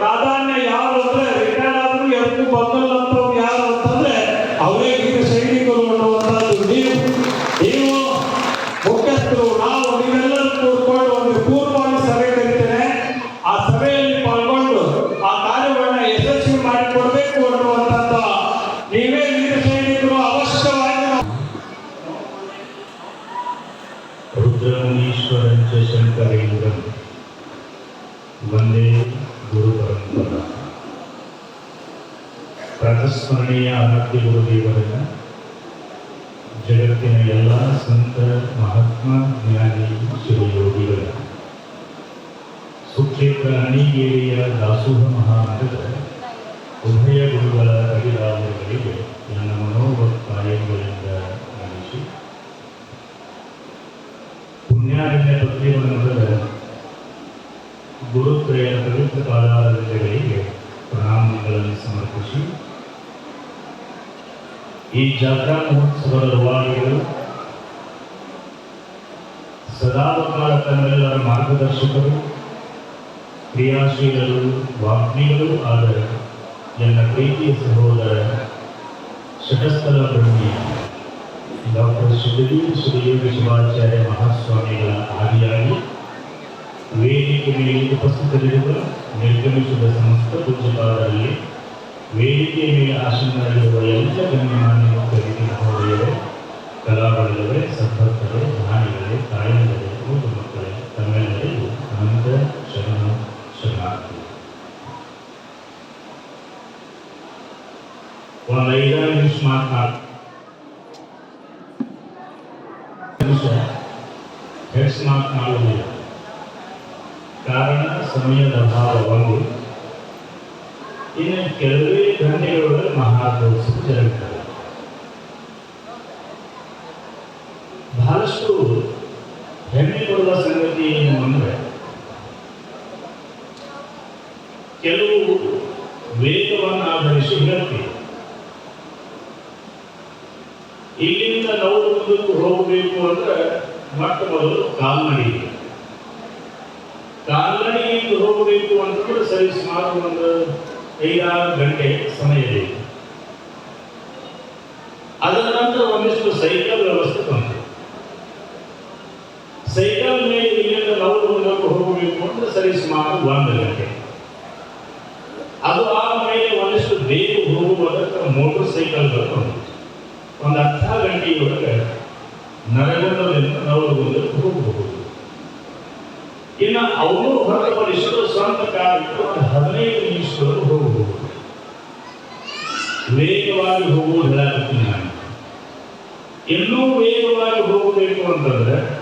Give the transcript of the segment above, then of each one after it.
ಪ್ರಾಧಾನ್ಯ ಯಾರು ಅಂದ್ರೆ ರಿಟೈರ್ಡ್ ಆದ್ರೂ ಎದ್ದು ಬಂದಲ್ಲ ಅಂತ ಯಾರು ಅಂತಂದ್ರೆ ಅವರೇ ಈಗ ಸೈನಿಕರು ಅನ್ನುವಂಥದ್ದು. ನೀವು ನೀವು ಮುಖ್ಯಸ್ಥರು, ನಾವು ನೀವೆಲ್ಲರೂ ಕೂಡ್ಕೊಂಡು ಒಂದು ಪೂರ್ವವಾಗಿ ಸಭೆ ಕರಿತೇನೆ ಆ ಸಭೆಯಲ್ಲಿ ಪಾಲ್ಗೊಂಡು ಆ ಕಾರ್ಯಗಳನ್ನ ಯಶಸ್ವಿ ಮಾಡಿಕೊಡ್ಬೇಕು ಅನ್ನುವಂಥದ್ದು ನೀವೇ ವೀರ ಸೈನಿಕರು ಅವಶ್ಯವಾಗಿ ರುದ್ರಮುನೀಶ್ವರ ಶಂಕರೇಂದ್ರ ಒಂದೇ ಗುರುಗಳು ಪ್ರಾತಸ್ಮರಣೀಯ ಆರಾಧ್ಯ ಗುರುದೇವರನ್ನ ಜಗತ್ತಿನ ಎಲ್ಲ ಸಂತ ಮಹಾತ್ಮ ಜ್ಞಾನಿ ಶಿವಯೋಗಿಗಳ ಸುಕ್ಷೇತ್ರ ಅಣಿಗೇರಿಯ ದಾಸೋಹ ಮಹಾಮಠದ ಉಭಯ ಗುರುಗಳ ಕವಿರಾವಗಳಿಗೆ ನನ್ನ ಮನೋಭಕ್ತಾಯಗಳಿಂದ ನಡೆಸಿ ಪುಣ್ಯಾರಣ್ಯ ಪತ್ರಿಮಂಡಲದ ಗುರುತ್ರಯ ಪವಿತ್ರ ಪಾದಾರಗಳಿಗೆ ಈ ಜಾತ್ರಾ ಮಹೋತ್ಸವದ ರೂವಾರಿಗಳು ಸದಾವಕಾಲ ತಮ್ಮೆಲ್ಲರ ಮಾರ್ಗದರ್ಶಕರು ಕ್ರಿಯಾಶೀಲರು ವಾಗ್ಮಿಗಳು ಆದ ನನ್ನ ಪ್ರೀತಿಯ ಸಹೋದರ ಶಟಸ್ಥಲ ಬ್ರಹ್ಮಿ ಡಾಕ್ಟರ್ ಸುಧೀರ್ ಸುಧೀರ್ ಶಿವಾಚಾರ್ಯ ಮಹಾಸ್ವಾಮಿಗಳ ಆದಿಯಾಗಿ ವೇದಿಕೆ ಮೇಲೆ ಉಪಸ್ಥಿತರಿರುವ ನಿರ್ಗಮಿಸಿದ ಸಮಸ್ತ ಪೂಜ್ಯಪಾದರಲ್ಲಿ ವೇದಿಕೆಯ ಮೇಲೆ ಆಸನದಲ್ಲಿರುವ ಎಲ್ಲ ಗಣ್ಯಮಾನ್ಯ ಮುಖರಿಗೆ ಮಹೋದಯರೇ ಕಲಾವಿದರೇ ಸಂಪರ್ಕರೇ ಜ್ಞಾನಿಗಳೇ, ತಾಯಂದರೇ ಮೂರು ಮಕ್ಕಳೇ, ತಮ್ಮೆಲ್ಲರಿಗೂ ಅನಂತ ಶರಣ ಶರಣಾರ್ಥಿ ಒಂದು ಐದಾರು ಕಾರಣ ಸಮಯದ ಅಭಾವ ಒಂದು ಇನ್ನು ಕೆಲವೇ ಗಂಟೆಗಳೊಳಗೆ ಮಹಾದೋಸ ಜರುಗುತ್ತದೆ ಬಹಳಷ್ಟು ಹೆಮ್ಮೆ ಕೊಡುವ ಸಂಗತಿ ಏನು ಅಂದರೆ, ಕೆಲವು ವೇಗವನ್ನು ಆಧರಿಸಿ ಹೇಳ್ತೀವಿ. ಇಲ್ಲಿಂದ ನಾವು ಮುಂದಕ್ಕೆ ಹೋಗಬೇಕು ಅಂದ್ರೆ ಮತ್ತೆ ಮೊದಲು ಕಾಲ್ನಡಿ ಕಾಲ್ನಡಿಯಿಂದ ಹೋಗಬೇಕು ಅಂತಂದ್ರೆ ಸರಿ, ಸುಮಾರು ಒಂದು ಐದಾರು ಗಂಟೆ ಸಮಯ ಬೇಕು ಅದರ ನಂತರ ಒಂದಿಷ್ಟು ಸೈಕಲ್ ವ್ಯವಸ್ಥೆ ಬಂತು. ಸೈಕಲ್ ಮೇಲೆ ಇಲ್ಲಿಂದ ನಾವು ಮೂಲಕ ಹೋಗಬೇಕು ಅಂದ್ರೆ ಸರಿ ಸುಮಾರು ಒಂದು ಗಂಟೆ. ಅದು ಆದ್ಮೇಲೆ ಒಂದಿಷ್ಟು ಬೇಗ ಹೋಗುವುದಕ್ಕೆ ಮೋಟರ್ ಸೈಕಲ್ ಬಂತು ಒಂದು ಅರ್ಧ ಗಂಟೆಯೊಳಗೆ ನರಗುಂದದಿಂದ ನವಲಗುಂದಕ್ಕೆ ಹೋಗಬಹುದು. ಇನ್ನು ಅವರು ಹೊರತುಪಡಿಸಿದ ಸ್ವಂತ ಕಾರ್ಯಕ್ರಮ ಒಂದು ಹದಿನೈದು ನಿಮಿಷ ವೇಗವಾಗಿ ಹೋಗುವುದು ನಾನು. ಇನ್ನೂ ವೇಗವಾಗಿ ಹೋಗಬೇಕು ಅಂತಂದ್ರೆ,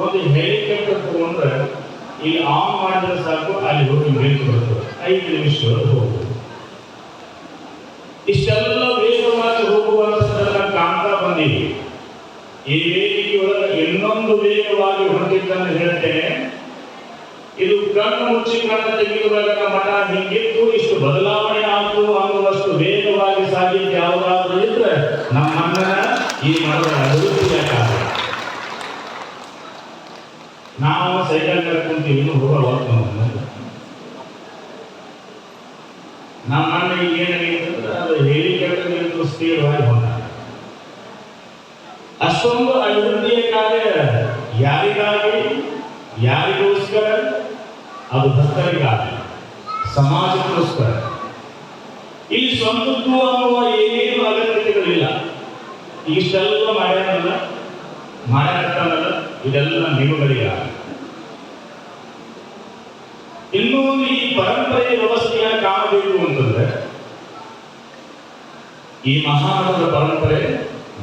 ಒಂದು ಹೆಲಿಕಾಪ್ಟರ್ ತಗೊಂಡ್ರೆ ಇಲ್ಲಿ ಆನ್ ಮಾಡಿದ್ರೆ ಸಾಕು, ಅಲ್ಲಿ ಹೋಗಿ ಬೇಕು ಬರ್ತದೆ ಐದು ನಿಮಿಷದಲ್ಲಿ ಹೋಗುದು ಇಷ್ಟೆಲ್ಲ ವೇಗವಾಗಿ ಹೋಗುವಂತ ಕಾಣ್ತಾ ಬಂದಿದೆ. ಈ ವೇದಿಕೆಯೊಳಗೆ ಇನ್ನೊಂದು ವೇಗವಾಗಿ ಹೊರಟಿದ್ದನ್ನು ಹೇಳ್ತೇನೆ. ಕಣ್ಣು ಮುಚ್ಚಿ ಕಣ್ಣು ತೆಗೆಯುವಾಗ ಮಠ ಹಿಂಗಿತ್ತು. ಇಷ್ಟು ಬದಲಾವಣೆ ಆಯ್ತು ಅನ್ನುವಷ್ಟು ವೇಗವಾಗಿ ಸಾಗಿದ್ದು ಯಾವುದಾದ್ರೂ ಇದ್ರೆ ನಮ್ಮ ಈ ಮಠದ ಅಭಿವೃದ್ಧಿಯ ಕಾರಣ ನಾವು ಸೈಕಲ್ ಕರ್ಕೊಂತೀವಿ ನಮ್ಮ ಅಣ್ಣ ಈಗ ಏನಾಗೈತಂದ್ರೆ ಅದು ಹೆಲಿಕಾಪ್ಟರ್ ಸ್ಥಿರವಾಗಿ ಹೋದ ಅಷ್ಟೊಂದು ಅಭಿವೃದ್ಧಿಯ ಕಾರ್ಯ ಯಾರಿಗಾಗಿ? ಯಾರಿಗೋಸ್ಕರ ಅದು ಭಕ್ತರಿಗಾಗಿ, ಸಮಾಜಕ್ಕೋಸ್ಕರ. ಈ ಸ್ವಂತದ್ದು ಅನ್ನುವ ಏನೇನು ಅಗತ್ಯತೆಗಳಿಲ್ಲ. ಇಷ್ಟೆಲ್ಲ ಮಾಡ್ಯಾನಲ್ಲ ಮಾಡ್ಯಾನಲ್ಲ ಇದೆಲ್ಲ ನಿಮಗಳಿಗಾಗಿ ಇನ್ನೂ ಈ ಪರಂಪರೆ ವ್ಯವಸ್ಥೆಯ ಕಾಣಬೇಕು ಅಂತಂದ್ರೆ, ಈ ಮಹಾಮಠದ ಪರಂಪರೆ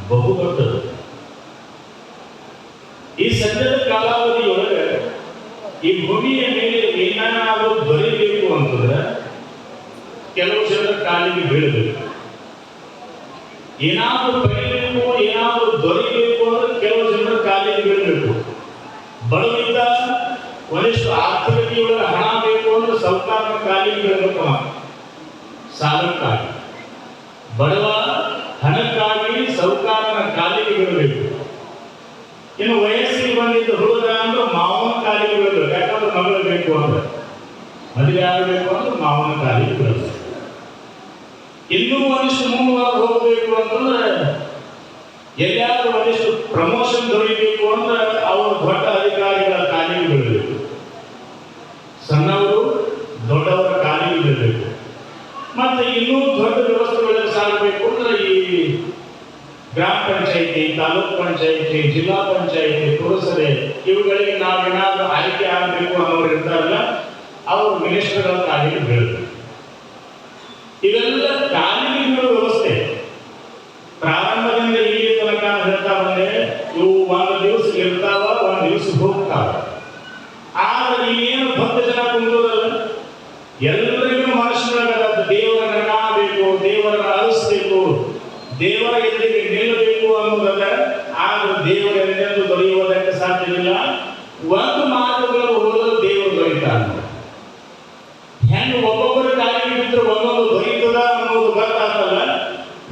ಬಹು ದೊಡ್ಡದು. ಈ ಸದ್ಯದ ಕಾಲಾವಧಿಯೊಳಗೆ ಈ ಭೂಮಿಯ ಮೇಲೆ ಏನಾದರೂ ದೊರೆಯಬೇಕು ಅಂತಂದ್ರೆ ಕೆಲವು ಜನರ ಕಾಲಿಗೆ ಬೀಳಬೇಕು. ಏನಾದರೂ ಪಡಿಬೇಕು ಏನಾದರೂ ದೊರೆಯಬೇಕು ಅಂದ್ರೆ ಕೆಲವು ಜನರ ಕಾಲಿಗೆ ಬೀಳಬೇಕು. ಬಡವಿದ್ದ ಒಂದಿಷ್ಟು ಆರ್ಥಿಕತೆಯೊಳಗೆ ಹಣ ಬೇಕು ಅಂದ್ರೆ ಸೌಕಾರನ ಕಾಲಿಗೆ ಬೀಳಬೇಕು. ಸಾಲಕ್ಕಾಗಿ. ಬಡವ ಹಣಕ್ಕಾಗಿ ಸೌಕಾರನ ಕಾಲಿಗೆ ಬೀಳಬೇಕು. ಇನ್ನು ವಯಸ್ಸಿಗೆ ಬಂದಿದ್ದ ಕಾಲಿಗೆ ಬೀಳಬೇಕು ಯಾಕಂದ್ರೆ ಮಗಳು ಬೇಕು ಅಂದ್ರೆ ಅಂದ್ರೆ ಮಾವನ ಕಾಲಿಗೆ ಬೀಳಬೇಕು ಇನ್ನೂ ಒಂದಿಷ್ಟು ಮುಂದುವರೆದು ಹೋಗಬೇಕು ಅಂತಂದ್ರೆ ಎಲ್ಲಾದ್ರೂ ಒಂದಿಷ್ಟು ಪ್ರಮೋಷನ್ ದೊರೆಯಬೇಕು ಅಂದ್ರೆ ಅವರು ದೊಡ್ಡ ಅಧಿಕಾರಿಗಳ ಕಾಲಿಗೆ ಬೀಳಬೇಕು ಸಣ್ಣವರು ದೊಡ್ಡವರ ಕಾಲಿಗೆ ಬೀಳಬೇಕು ಮತ್ತೆ ಇನ್ನೂ ದೊಡ್ಡ ವ್ಯವಸ್ಥೆಗಳಿಗೆ ಸಾಗಬೇಕು ಅಂದ್ರೆ ಈ ಗ್ರಾಮ ಪಂಚಾಯಿತಿ, ತಾಲೂಕ್ ಪಂಚಾಯಿತಿ, ಜಿಲ್ಲಾ ಪಂಚಾಯಿತಿ, ಪುರಸಭೆ ಇವುಗಳಿಗೆ ನಾವೇನಾದ್ರೂ ಆಯ್ಕೆ ಆಗಬೇಕು ಅನ್ನೋರು ಇರ್ತಾರಲ್ಲ, ಅವರು ಮಿನಿಸ್ಟರ್ಗಳ ಕಾಲಿಗೆ ಇವೆಲ್ಲ ಕಾಲಿಗೆ ವ್ಯವಸ್ಥೆ. ಪ್ರಾರಂಭದಿಂದ ಇಲ್ಲಿ ತನಕ ಹೇಳ್ತಾ ಬಂದ್ರೆ, ಇವು ಒಂದು ದಿವಸ ಇರ್ತಾವ, ಒಂದು ದಿವಸ ಹೋಗ್ತಾವ. ಆದ್ರೆ ಏನು ಭಕ್ತ ಜನ ಕುಂದೋದಲ್ಲ ಎಲ್ಲರಿಗೂ ಮನಸ್ಸಿನೊಳಗ ದೇವರನ್ನ ಕಾಣಬೇಕು ದೇವರನ್ನ ಅಳಿಸ್ಬೇಕು ದೇವರ ಎದುರಿಗೆ ನಿಲ್ಲಬೇಕು ಅನ್ನೋದಲ್ಲ ಆದ್ರೆ ದೇವರ ಎಂದೆಂದು ದೊರೆಯುವುದಕ್ಕೆ ಸಾಧ್ಯವಿಲ್ಲ. ಒಂದು ಮಾತುಗಳು ಹೋದ್ರೆ ದೇವರು ದೊರೆಯುತ್ತಾನೆ ಹೆಂಗ ಒಬ್ಬೊಬ್ಬರು ಕಾಲಿಗೆ ಬಿದ್ದರೆ ಒಂದೊಂದು ದೊರೆಯುತ್ತದ ಅನ್ನೋದು ಗೊತ್ತಾಗ್ತಲ್ಲ.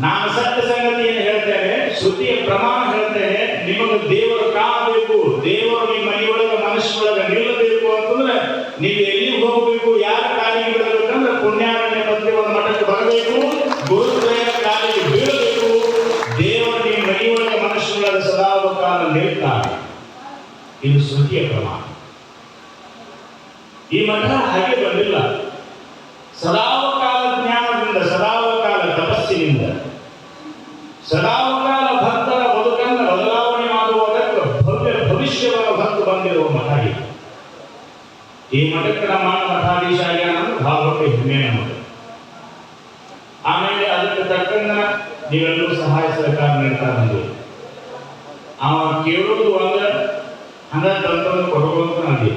ನಾನು ಸತ್ಯ ಸಂಗತಿ ಏನು ಹೇಳ್ತೇನೆ, ಶ್ರುತಿಯ ಪ್ರಮಾಣ ಹೇಳ್ತೇನೆ. ನಿಮಗೆ ದೇವರು ಕಾಣಬೇಕು. ದೇವರು ನಿಮ್ಮ ಮನೆಯೊಳಗೆ ಮನಸ್ಸೊಳಗೆ ನಿಲ್ಲಬೇಕು ಅಂತಂದ್ರೆ ನೀವು ಎಲ್ಲಿ ಹೋಗಬೇಕು ಯಾರ ಕಾಲಿಗೆ ಬಿಡಬೇಕಂದ್ರೆ ಪುಣ್ಯಾರಣ್ಯ ಪತ್ರಿ ಒಂದು ಮಠಕ್ಕೆ ಬರಬೇಕು ಗುರುದ್ವಯರ ಕಾಲಿಗೆ ಬೀಳಬೇಕು ದೇವರು ನಿಮ್ಮ ಮನೆಯೊಳಗೆ ಮನಸ್ಸಿನೊಳಗೆ ಸದಾವಕಾಲ ನಿಲ್ತಾನೆ ಇದು ಶ್ರುತಿಯ ಪ್ರಮಾಣ ಈ ಮಠ ಹಾಗೆ ಬಂದಿಲ್ಲ. ಸದಾವಕಾಲ ಜ್ಞಾನದಿಂದ, ಸದಾವಕಾಲ ತಪಸ್ಸಿನಿಂದ, ಸದಾವಕಾಲ ಭಕ್ತರ ಬದುಕನ್ನು ಬದಲಾವಣೆ ಮಾಡುವುದಕ್ಕೆ ಭವ್ಯ ಭವಿಷ್ಯವನ್ನು ಭಕ್ತ ಬಂದಿರುವ ಮಠ ಇದು ಈ ಮಠಕ್ಕೆ ನಮ್ಮ ಮಠಾಧೀಶ ಆಗ್ಯಾನ ಅಂದ್ರೆ ದೊಡ್ಡ ಹೆಮ್ಮೆ ನಮಗೆ ಆಮೇಲೆ ಅದಕ್ಕೆ ತಕ್ಕಂಗ ನೀವೆಲ್ಲರೂ ಸಹಾಯ ಸರ್ಕಾರ ನೀಡ್ತಾ ಅವ ಕೇಳೋದು ಒಂದ ಹಂಗ ತಂತ್ರ ಕೊಡಬೇಕು ಅಂದಿ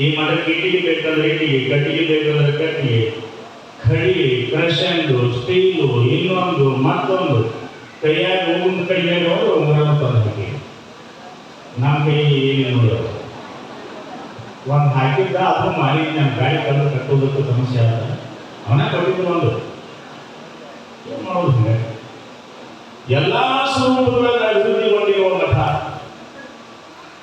ಈ ಮಠಕ್ಕೆ ಇಟ್ಟಿಗೆ ಬೇಕಂದ್ರೆ ಇಟ್ಟಿಗೆ ಕಟ್ಟಿಗೆ ಬೇಕಂದ್ರೆ ಕಟ್ಟಿಗೆ. ಖಡಿ ಕ್ರಷಂದು ಸ್ಟೀಲು, ಇನ್ನೊಂದು, ಮತ್ತೊಂದು. ಕೈಯಾಗ ಒಂದು ಕೈಯಾಗಿ ಅವರು ಹಾಕಿ. ನಮ್ಮ ಕೈ ಏನೇನು ನೋಡೋದು ಒಂದು ಹಾಕಿದ್ದ ಅದು ಮಾಡಿ ನಮ್ಮ ಗಾಡಿ ಕಲ್ಲು ಕಟ್ಟೋದಕ್ಕೂ ಸಮಸ್ಯೆ ಆದ. ಅವನ ಕಟ್ಟಿದ್ದು ಒಂದು. ಎಲ್ಲಾ ಸ್ವರೂಪಗಳ ಅಭಿವೃದ್ಧಿಗೊಂಡಿರುವ ಮಠ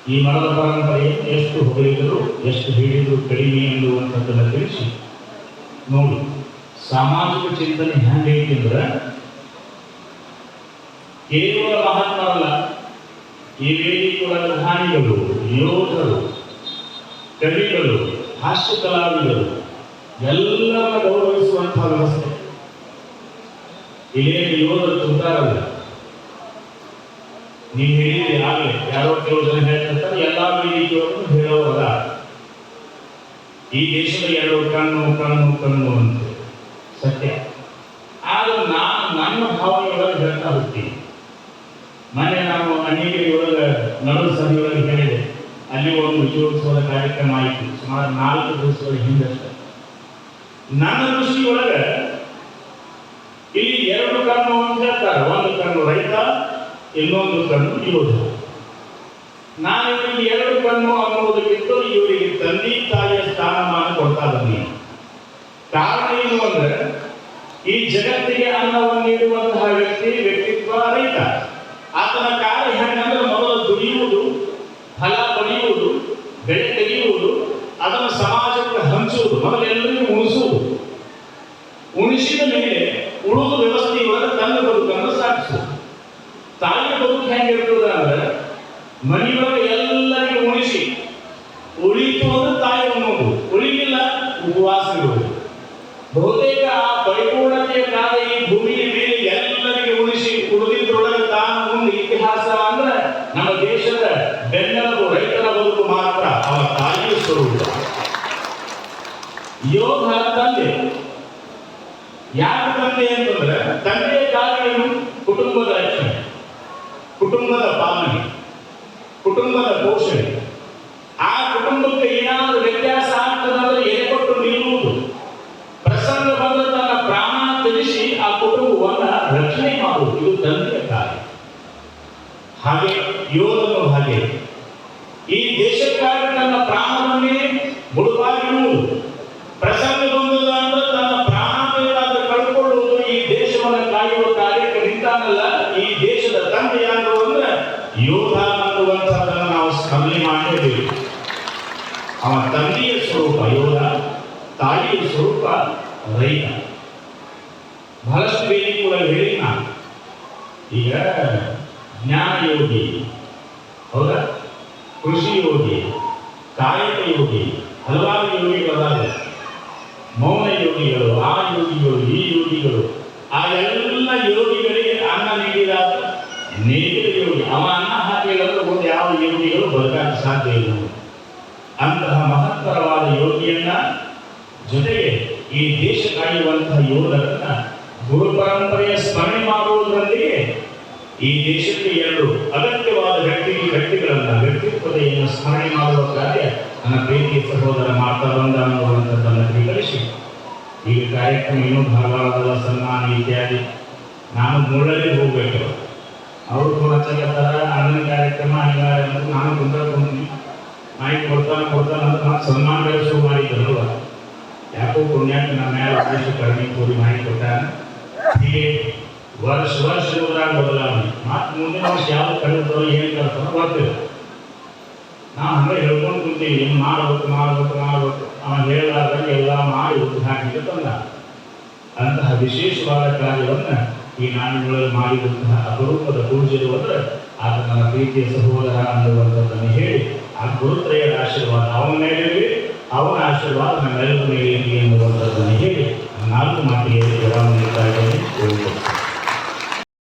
ಈ ಮರದ ಪರಂಪರೆ ಎಷ್ಟು ಹೊಗಳಿದರು ಎಷ್ಟು ಹೇಳಿದರು ಕಡಿಮೆ ಎನ್ನುವಂಥದ್ದನ್ನು ತಿಳಿಸಿ. ನೋಡಿ, ಸಾಮಾಜಿಕ ಚಿಂತನೆ ಹೆಂಗೈತಿ ಅಂದ್ರೆ, ಕೇವಲ ಮಹಾತ್ಮರಲ್ಲ, ಈ ವೇದಿಕೆಗಳ ಪ್ರಧಾನಿಗಳು ಯೋಧರು ಕವಿಗಳು ಹಾಸ್ಯ ಕಲಾವಿದರು ಎಲ್ಲರನ್ನ ಗೌರವಿಸುವಂತಹ ವ್ಯವಸ್ಥೆ. ಇಲ್ಲೇನು ಯೋಧರು ತುಂಬ್ತಾರಲ್ಲ. ನೀವು ಹೇಳಿದ್ರೆ ಆಗಲೇ. ಯಾರೋ ಕೆಲವು ಜನ ಹೇಳ್ತಿರ್ತಾರೆ ಎಲ್ಲಾ ವೇದಿಕೆಯವರು ಹೇಳೋರಲ್ಲ ಈ ದೇಶದ ಎರಡು ಕಣ್ಣು ಕಣ್ಣು ಕಣ್ಣು ಅಂತ. ಸತ್ಯ. ಆದ್ರೆ ನಾನು ನನ್ನ ಭಾವನೆಯೊಳಗೆ ಹೇಳ್ತಾ ಹೋಗ್ತೀನಿ. ಮೊನ್ನೆ ನಾವು ಅನೇಕ ಅನೇಕರಿಯೊಳಗೆ ನಡು ಸಭೆಯೊಳಗೆ ಹೇಳಿದೆ. ಅಲ್ಲಿ ಒಂದು ವಿಜಯೋತ್ಸವದ ಕಾರ್ಯಕ್ರಮ ಆಯಿತು, ಸುಮಾರು ನಾಲ್ಕು ದಿವಸಗಳ ಹಿಂದಷ್ಟೇ ನನ್ನ ದೃಷ್ಟಿಯೊಳಗೆ ಇಲ್ಲಿ ಎರಡು ಕಣ್ಣು ಅಂತ ಹೇಳ್ತಾರೆ. ಒಂದು ಕಣ್ಣು ರೈತ ಇನ್ನೊಂದು ಕಣ್ಣು ಇರೋದು. ನಾನು ಇವರಿಗೆ ಎರಡು ಕಣ್ಣು ಅನ್ನುವುದಕ್ಕಿಂತ ಇವರಿಗೆ ತಂದೆ ತಾಯಿಯ ಸ್ಥಾನಮಾನ ಕೊಡ್ತಾ ಬಂದೀನಿ ಕಾರಣ ಏನು ಅಂದ್ರೆ, ಈ ಜಗತ್ತಿಗೆ ಅನ್ನವನ್ನು ನೀಡುವಂತಹ ವ್ಯಕ್ತಿ ವ್ಯಕ್ತಿತ್ವ ರೈತ ಆತನ ಕಾರ್ಯ ಹೆಂಗಂದ್ರೆ ಮೊದಲು ದುಡಿಯುವುದು, ಫಲ ಪಡೆಯುವುದು, ಬೆಳೆ ತೆಗೆಯುವುದು, ಅದನ್ನು ಸಮಾಜಕ್ಕೆ ಹಂಚುವುದು ಮೊದಲು ಎಲ್ಲರಿಗೂ ಉಣಿಸುವುದು ಉಣಿಸಿದ ಮೇಲೆ ಉಳಿದ ವ್ಯವಸ್ಥೆಯೊಳಗೆ ತನ್ನ ಬದುಕನ್ನು ಸಾಗಿಸುವುದು ತಾಯಿಯ ಬದುಕು ಹೆಂಗಿರ್ತದ ಅಂದ್ರೆ ಮನೆಯೊಳಗೆ ಎಲ್ಲರಿಗೂ ಉಣಿಸಿ. ಉಳಿತು ಅಂದ್ರೆ ತಾಯಿ ಅನ್ನೋದು ಉಳಿಲಿಲ್ಲ, ಉಪವಾಸ ಇರುವುದು ಬಹುತೇಕ ಆ ಪರಿಪೂರ್ಣತೆಯ ಕಾಲ ಈ ಭೂಮಿಯ ಮೇಲೆ ಎಲ್ಲರಿಗೆ ಉಳಿಸಿ ಉಳಿದಿದ್ರೊಳಗೆ ತಾನು ಮುಂದೆ ಇತಿಹಾಸ ಅಂದ್ರೆ ನಮ್ಮ ದೇಶದ ಬೆನ್ನೆಲುಬು, ರೈತರ ಬದುಕು ಮಾತ್ರ, ಅವರ ತಾಯಿಯ ಸ್ವರೂಪ. ಯೋಗ ತಂದೆ. ಯಾರ ತಂದೆ ಅಂತಂದ್ರೆ ತಂದೆಯ ಕುಟುಂಬದ ರಕ್ಷಣೆ ಕುಟುಂಬದ ಪಾಲನೆ. ಕುಟುಂಬದ ಪೋಷಣೆ. ಆ ಕುಟುಂಬಕ್ಕೆ ಏನಾದರೂ ವ್ಯತ್ಯಾಸ ಆಗ್ತದಂದ್ರೆ ಏರ್ಪಟ್ಟು ನಿಲ್ಲುವುದು. ಪ್ರಸಂಗ ಬಂದ ತನ್ನ ಪ್ರಾಣ ತಿಳಿಸಿ ಆ ಕುಟುಂಬವನ್ನ ರಕ್ಷಣೆ ಮಾಡುವುದು. ಇದು ತಂದೆಯ ಕಾರ್ಯ. ಹಾಗೆ ಯೋಧನು ಹಾಗೆ. ಈ ದೇಶಕ್ಕಾಗಿ ತನ್ನ ಪ್ರಾಣವನ್ನೇ ಮುಳುವಾಗಿರುವುದು ಪ್ರಸಂಗ ಬಹಳಷ್ಟು ಕೂಡ ಹೇಳಿ ನಾನು. ಈಗ ಜ್ಞಾನ ಯೋಗಿ, ಹೌದಾ? ಕೃಷಿ ಯೋಗಿ, ಕಾಯಕ ಯೋಗಿ, ಹಲವಾರು ಯೋಗಿಗಳಾದ ಮೌನ ಯೋಗಿಗಳು, ಆ ಯೋಗಿಗಳು, ಈ ಯೋಗಿಗಳು. ಆ ಎಲ್ಲ ಯೋಗಿಗಳಿಗೆ ಅನ್ನ ನೀಡಿದಾಗ ನೀಡಿದ ಯೋಗಿ, ಅವ ಅನ್ನ ಹಾಕಿದ್ರೆ ಒಂದು ಯಾವ ಯೋಗಿಗಳು ಬದುಕಕ್ಕೆ ಸಾಧ್ಯ ಇಲ್ಲ ಅಂತಹ ಮಹತ್ತರವಾದ ಯೋಗಿಯನ್ನ ಜೊತೆಗೆ ಈ ದೇಶ ಕಾಯುವಂತಹ ಯೋಧರನ್ನ ಗುರು ಪರಂಪರೆಯ ಸ್ಮರಣೆ ಮಾಡುವುದರೊಂದಿಗೆ ಈ ದೇಶಕ್ಕೆ ಎರಡು ಅಗತ್ಯವಾದ ವ್ಯಕ್ತಿ ವ್ಯಕ್ತಿಗಳನ್ನ ವ್ಯಕ್ತಿತ್ವತೆಯನ್ನು ಸ್ಮರಣೆ ಮಾಡುವ ಕಾರ್ಯ ನನ್ನ ಪ್ರೀತಿ ಸಹೋದರ ಮಾಡ್ತಾ ಬಂದ ಅನ್ನುವಂಥದ್ದನ್ನು ಸ್ವೀಕರಿಸಿ ಈ ಕಾರ್ಯಕ್ರಮ ಇನ್ನು ಧಾರವಾಡದ ಸನ್ಮಾನ ಇತ್ಯಾದಿ. ನಾನು ಮುಳ್ಳಲ್ಲಿ ಹೋಗಬೇಕು. ಅವರು ಫೋನ್ ಹಚ್ಚಕತ್ತಾರ ಅಣ್ಣನ ಕಾರ್ಯಕ್ರಮ ಅನಿವಾರ್ಯ ಅಂತ ನಾನು ಕುಂತ್ಕೊಂಡ್ತೀನಿ ಮಾಹಿತಿ ಕೊಡ್ತಾನೆ ಕೊಡ್ತಾನೆ ಅಂತ ನಾನು ಸನ್ಮಾನ ಶುರು ಮಾಡಿದ್ದಲ್ವ ಯಾಕೋ ಪುಣ್ಯಾಕ ನಮ್ಮ ಮೇಲೆ ಆದೇಶ ಕಡಿಮೆ ಕೂಡಿ ಮಾಹಿತಿ ಕೊಟ್ಟಾನ. ಹೀಗೆ ವರ್ಷ ವರ್ಷ ಹೋದಾಗ ಬದಲಾವಣೆ ಮತ್ತೆ ಮುಂದಿನ ವರ್ಷ ಯಾವ್ದು ಕಳೆದೋ ಏನು ಕಳ್ತಾನೋ ಗೊತ್ತಿಲ್ಲ. ನಾವು ಹಂಗೆ ಹೇಳ್ಕೊಂಡು ಕುಂತೀವಿ ಏನು ಮಾಡ್ಬೇಕು ಮಾಡ್ಬೇಕು ಮಾಡ್ಬೇಕು. ಅವನು ಹೇಳಾದಾಗ ಎಲ್ಲ ಮಾಡಿ ಉದ್ಘಾಟನೆಗೆ ತಂದ ಅಂತಹ ವಿಶೇಷವಾದ ಕಾರ್ಯವನ್ನು ಈ ನಾಡಿನೊಳಗೆ ಮಾಡಿದಂತಹ ಅಪರೂಪದ ಪೂಜೆರು ಅಂದ್ರೆ ಆತ ನನ್ನ ಪ್ರೀತಿಯ ಸಹೋದರ ಅನ್ನುವಂಥದ್ದನ್ನು ಹೇಳಿ ಆ ಗುರುತ್ರಯರ ಆಶೀರ್ವಾದ ಅವನ ಮೇಲಿರಲಿ, ಅವನ ಆಶೀರ್ವಾದ ನಮ್ಮೆಲ್ಲರ ಮೇಲೆ ಇರಲಿ ಎನ್ನುವಂಥದ್ದನ್ನು ಹೇಳಿ નાક માટે જવાબ નીકળીને જોવું પડશે